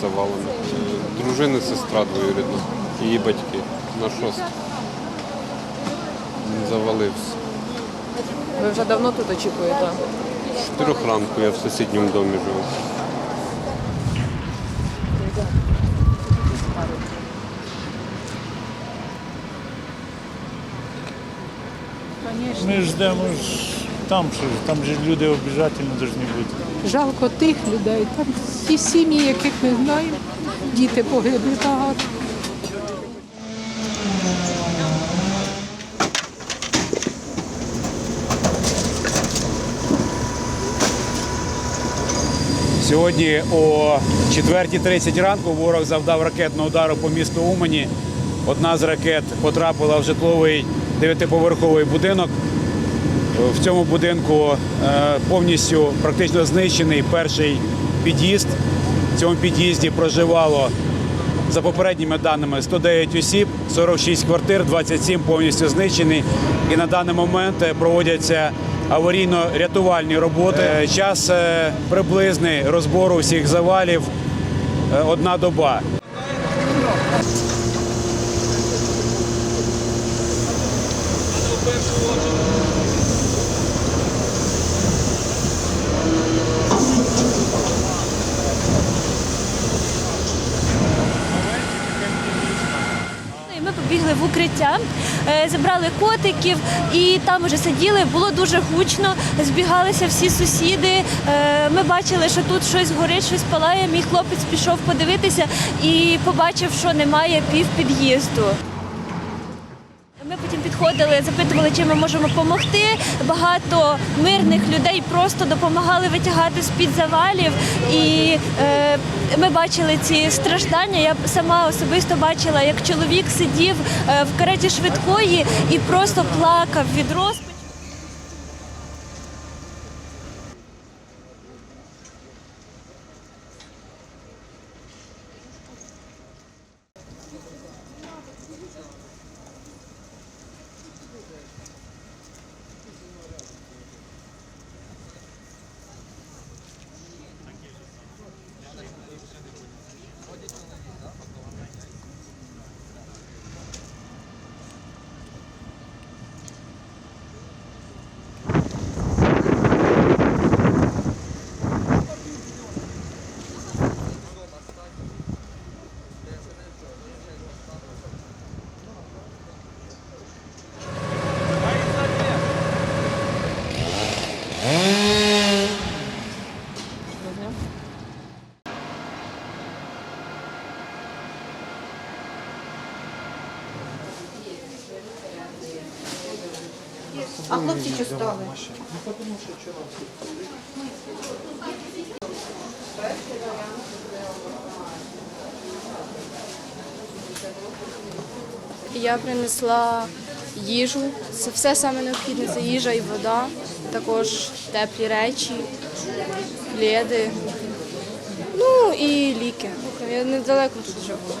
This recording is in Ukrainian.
завалено. Е, Дружини, сестра двоюрідна, її батьки. На шост. Завалився. Ви вже давно тут очікуєте? З чотирьох ранку я в сусідньому домі живу. Ми ждемо ж там, що ж, там же люди обов'язково повинні бути. Жалко тих людей. Там ті сім'ї, яких ми знаємо, діти погибли багато. Сьогодні о 4.30 ранку ворог завдав ракетного удару по місту Умані. Одна з ракет потрапила в житловий дев'ятиповерховий будинок. В цьому будинку е, повністю практично знищений перший під'їзд. В цьому під'їзді проживало за попередніми даними 109 осіб, 46 квартир, 27 повністю знищені. І на даний момент е, проводяться аварійно-рятувальні роботи. Е, Час приблизний розбору всіх завалів одна доба. І Ми побігли в укриття, е, забрали котиків і там вже сиділи. Було дуже гучно. Збігалися всі сусіди. Е, Ми бачили, що тут щось горить, щось палає. Мій хлопець пішов подивитися і побачив, що немає пів під'їзду. Ми потім підходили, запитували, чим ми можемо допомогти. Багато мирних людей просто допомагали витягати з-під завалів. І е, ми бачили ці страждання. Я сама особисто бачила, як чоловік сидів е, в кареті швидкої і просто плакав від розпачу. great. А хлопці що стали? Я принесла їжу. Це все саме необхідне. Це їжа і вода, також теплі речі, пледи, ну і ліки. Я недалеко тут живу.